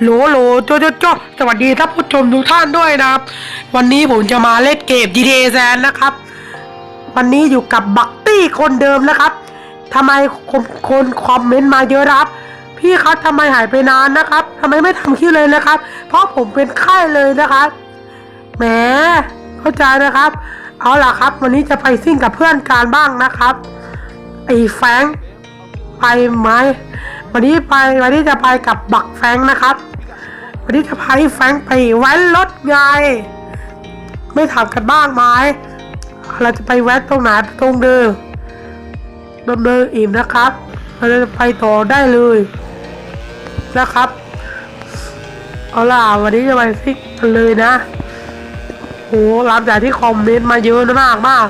โหลโหลโจโจโจสวัสดีท่านผู้ชมทุกท่านด้วยนะครับ วันนี้ผมจะมาเล่นเกม GTA San นะครับ วันนี้อยู่กับบักตี้คนเดิมนะครับทำไมคนคนคอมเมนต์มาเยอะครับ พี่ครับทำไมหายไปนานนะครับทำไมไม่ทำคลิปเลยนะครับ เพราะผมเป็นไข้เลยนะครับแหมเข้าใจนะครับ เอาล่ะครับ วันนี้จะไปซิ่งกับเพื่อนการบ้างนะครับไอ้แฟงไปไหม วันนี้ไปวันนี้จะไปกับบักแฟงนะครับ วันนี้จะพาไอ้แฟงไปแว้นรถไงไม่ถามกันบ้างไหมเราจะไปแว้นตรงไหนตรงเดิมดำเนินอิ่มนะครับ เราจะไปต่อได้เลยนะครับ เอาล่ะวันนี้จะไปซิ่กันเลยนะโหหลังจากที่คอมเมนต์มาเยอะมากมาก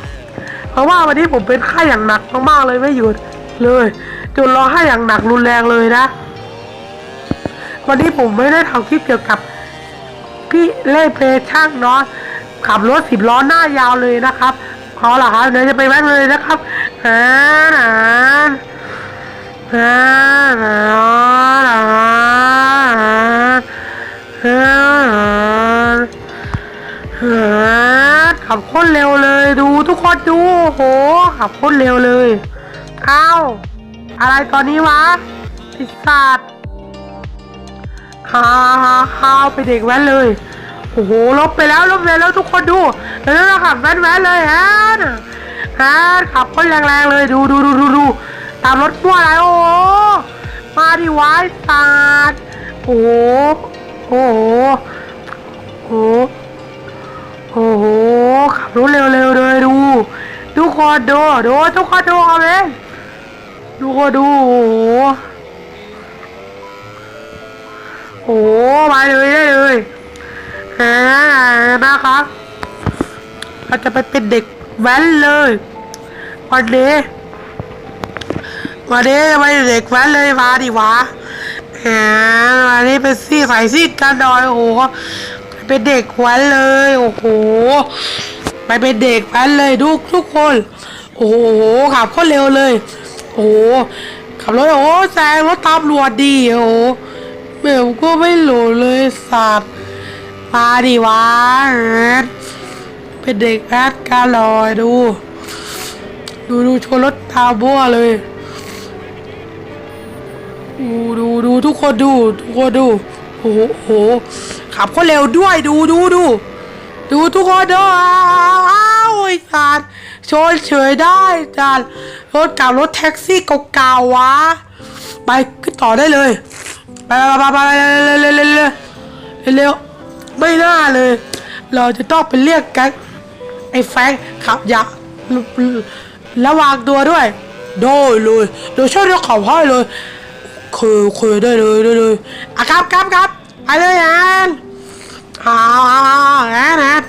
เพราะว่าวันนี้ผมเป็นไข้อย่างหนักมากๆเลยไม่หยุด เลยจนร้องไห้อย่างหนักรุนแรงเลยนะ วันนี้ผมไม่ได้ทำคลิปเกี่ยวกับพี่เล่เพลย์ช่างเนาะขับรถสิบล้อหน้ายาวเลยนะครับเอาล่ะครับเดี๋ยวจะไปแว้นเลยนะครับอ่าอ่าอ่าอ่าอ่าอ่าขับโคตรเร็วเลยดูทุกคนดูโอ้โหขับโคตรเร็วเลย อ้าว อะไรตอนนี้วะพิซซ่าฮ่าฮ่าฮ่าไปเด็กแว้นเลย โอ้โห ลบไปแล้ว ลบไปแล้วทุกคนดู แล้วเราขับแว้นแว้นเลยฮะฮะขับคตรแรงๆเลย ดูดูดูดูดูตามรถพ่วงอะไรโอ้โห มาดิวายสาดโอ้โห โอ้โห โอ้โห โอ้โห ขับรถเร็วๆเลยดู ทุกคนดู ดู ทุกคนดูเอาเลย ทุกคนดูโอ้โหโอ้โหมาเลยได้เลยแหมนะครับเราจะไปเป็นเด็กแว้นเลยวันนี้วันนี้จะไปเป็นเด็กแว้นเลยมาดิวะแหมวันนี้เป็นซี่ใส่ซี่กันดอยโอ้โหเป็นเด็กแว้นเลยโอ้โหไปเป็นเด็กแว้นเลยทุกทุกคน โอ้โหขับโคตรเร็วเลย โอ้ขับรถโอ้แซงรถตำรวจดีโอ้เบลก็ไม่หลเลยสัตว์มาดิวะเป็นเด็กแอดการลอยดู ดูดูชนรถตาบัวเลยดูดูดูทุกคนดูทุกคนดูโอ้โหขับก็เร็วด้วยดูดูดูดูทุกคนดูอ้าวอ้าวไอ้สัตว์ ชนเฉยได้จัดรถเกับรถแท็กซี่เก่าๆวะ ไปขึ้นต่อได้เลย ไปไปไปเร็วเร็วเร็วไม่น่าเลย เราจะต้องไปเรียกแก๊งไอ้แฟงขับยาระวังตัวด้วยโดยเลยเดี๋ยวช่วยเรียกเขาให้เลยคุยคุยได้เลยได้เลยอะครับครับครับไปเลยแอนอ่าแอนแอน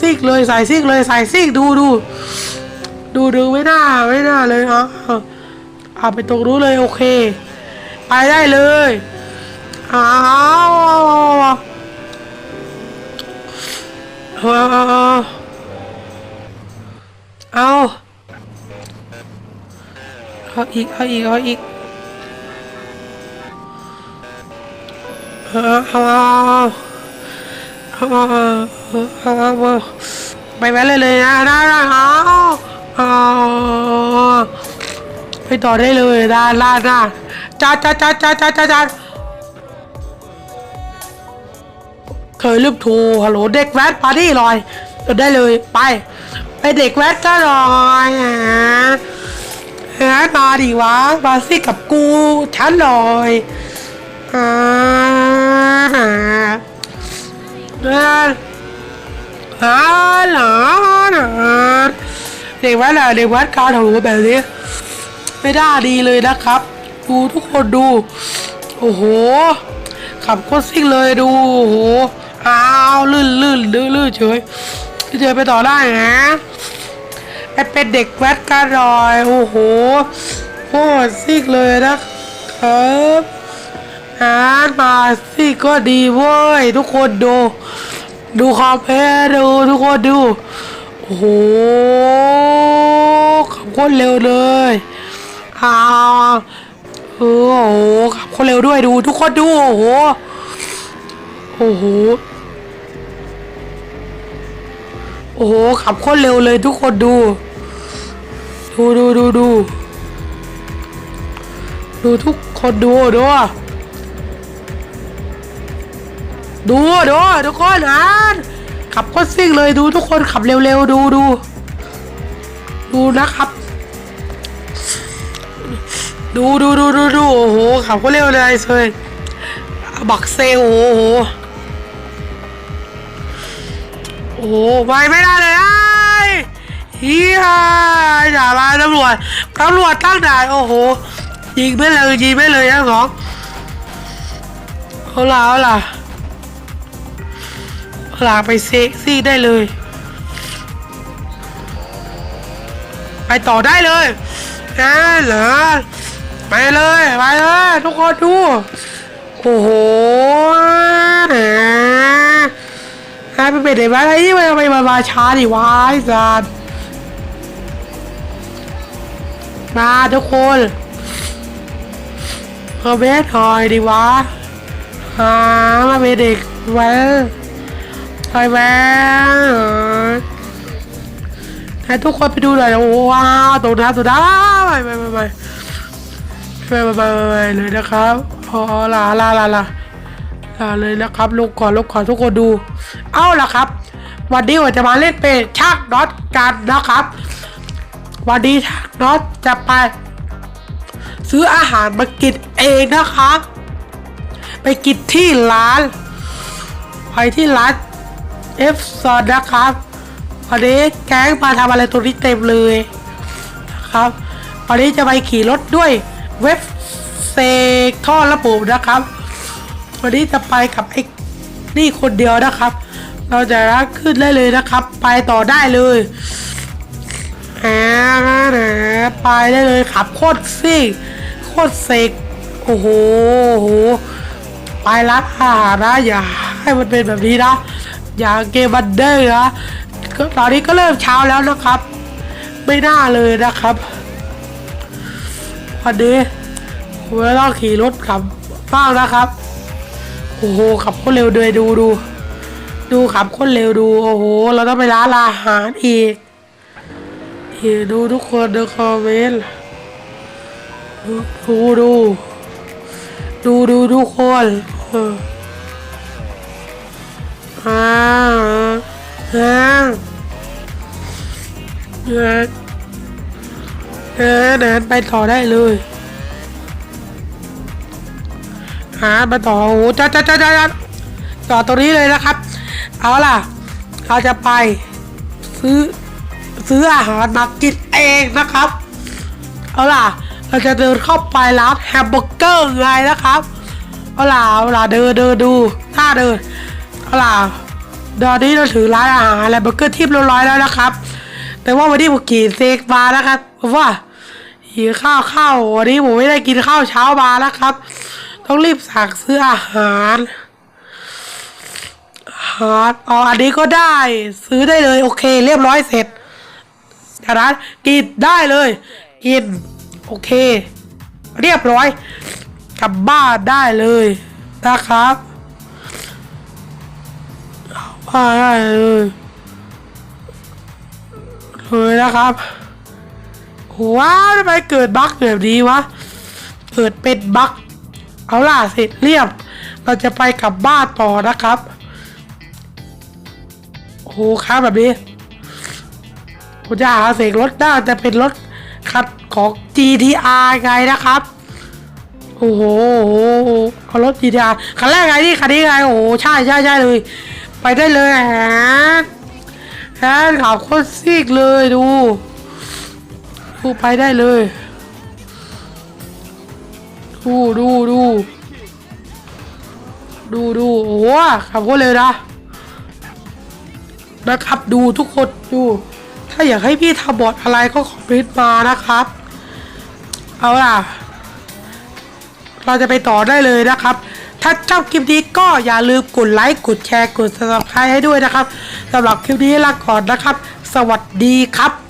ซิกเลยใส่ซิกเลยใส่ซิกดูดูดูดูไม่น่าไม่น่าเลยอะเอาไปตรงนู้เลยโอเค ไปได้เลยอ้าวเอาเอาเอาเอาอีกเอาอีกเอาอีกเอาเอา ไปแว้เลยเลยนะนะนะเอาเอาไปต่อได้เลยด้านล่างนะจ้าจ้าจ้าจ้าจ้าจ้าจ้าเคยลืมโทรฮัลโหลเด็กแว้นปาร์ตี้ลอยได้เลยไป ไปเด็กแว้นก็ลอยฮะฮะมาดิวะมาสิกับกูฉันลอยอ่า ฮะอ่าหลเด็กวัดอะเด็กวัดการหูแบบนี้ ไม่ได้ดีเลยนะครับ ดูทุกคนดู โอ้โห ขับโคตรซิ่งเลยดู โอ้โหอ้าวลื่นลื่นลื่นลื่นเฉยเฉยไปต่อได้นะไปเป็นเด็กแวดการรอย โอ้โหโคตรซิ่งเลยนะครับ อารมาสิก็ดีเว้ย ทุกคนดู ดูคอมเพลดูทุกคนดู โอ้โหขับโคตรเร็วเลยอ้าโอ้โหขับโคตรเร็วด้วยดู ทุกคนดู โอ้โห โอ้โห โอ้โห ขับโคตรเร็วเลยทุกคนดู ดูดูดูดู ดูทุกคนดูดู ดูดูทุกคนอ่านขับโคตรซิ่งเลยดูทุกคนขับเร็วๆดูดูดูนะครับ ดูดูดูดูดูโอ้โหขับโคตรเร็วเลยเลยบักเซโอ้โหโอ้โหไปไม่ได้เลยไอ้เฮียอย่ามาตำรวจตำรวจตั้งด่านโอ้โหยิงไม่เลยยิงไม่เลยนะสองเอาล่ะเอาล่ะ เอาล่ะไปเซ็กซี่ได้เลย ไปต่อได้เลยนะเหรอไปเลย ไปเลย ทุกคนดู โอ้โหนะฮะไปเป็นไหนมาไอ้นี่มันไมมันมาช้าดิวะไอ้สัสมาทุกคนมาเบสหอยดิวะหามาเป็นเด็กแว้น ถอยมาให้ทุกคนไปดูหน่อยว้าวตรงนั้นตรงนั้นไปไปไปไปไปไปไปเลยนะครับพอลาลาลาลาลาเลยนะครับลงก่อนลงก่อนทุกคนดู เอ้าล่ะครับ วันนี้ผมจะมาเล่นเป็นชักน็อตกันนะครับ วันนี้ชักน็อตจะไป ซื้ออาหารมากินเองนะคะไปกินที่ร้าน ไปที่ร้าน เอฟซอนนะครับวันนี้แก๊งมาทำอะไรตรงนี้เต็มเลยนะครับวันนี้จะไปขี่รถด้วยเว็บเซกท่อระบบนะครับ วันนี้จะไปกับไอ้นี่คนเดียวนะครับ เราจะรักขึ้นได้เลยนะครับ ไปต่อได้เลยอาไปได้เลยขับโคตรซิ่งโคตรเซกโอ้โหไปร้านอาหารนะอย่าให้มันเป็นแบบนี้นะ อย่าเกมบันเดอร์นะก็ตอนนี้ก็เริ่มเช้าแล้วนะครับ ไม่น่าเลยนะครับวันนี้ผมจะต้องขี่รถขับบ้างนะครับโอ้โหขับโคตรเร็วเลยดูดู ดูขับโคตรเร็วดูโอ้โห เราต้องไปร้านอาหารอีกอีกดูทุกคนดูคอมเมนต์ดูดูดูดูทุกคน เอออ่าอ่าเดินเดินไปต่อได้เลยหามาต่อโอ้โหจ้าจ้าจ้าจ้าต่อตรงนี้เลยนะครับ เอาล่ะ เราจะไป ซื้อ ซื้ออาหารมากินเองนะครับ เอาล่ะ เราจะเดินเข้าไปร้านแฮมเบอร์เกอร์ไงนะครับ เอาล่ะเอาล่ะเดินเดินดูท่าเดิน เอาล่ะตอนนี้เราถือร้านอาหารแฮมเบอร์เกอร์ที่เรียบร้อยแล้วนะครับ แต่ว่าวันนี้ผมกินเซกมานะครับเพราะว่าหิวข้าวข้าววันนี้ผมไม่ได้กินข้าวเช้ามานะครับ ต้องรีบสั่งซื้ออาหารอาหารอ๋ออันนี้ก็ได้ซื้อได้เลยโอเค เรียบร้อยเสร็จจากนั้นกินได้เลยกินโอเค เรียบร้อยกลับบ้านได้เลยนะครับ บ้านได้เลยเลยนะครับว้าวทำไมเกิดบั๊กแบบนี้วะ เกิดเป็นบั๊กเอาล่ะเสร็จเรียบ เราจะไปกลับบ้านต่อนะครับโอ้โหครับแบบนี้ผมจะหาเสกรถได้จะเป็นรถคัดของ GTR ไงนะครับโอ้โหโอ้โหเอารถ GTR คันแรกไงนี่คันนี้ไง โอ้โห ใช่ใช่ใช่เลย ไปได้เลยฮะฮะขับโคตรซิกเลยดูดูไปได้เลย ดูดูดูดูดูโอ้โหขับโคตรเร็วนะนะครับดูทุกคนดู ถ้าอยากให้พี่ทำบทอะไรก็คอมเมนต์มานะครับ เอาล่ะ เราจะไปต่อได้เลยนะครับ ถ้าชอบคลิปนี้ ก็อย่าลืมกดไลค์กดแชร์กด subscribe ให้ด้วยนะครับสำหรับคลิปนี้ลาก่อนนะครับ สวัสดีครับ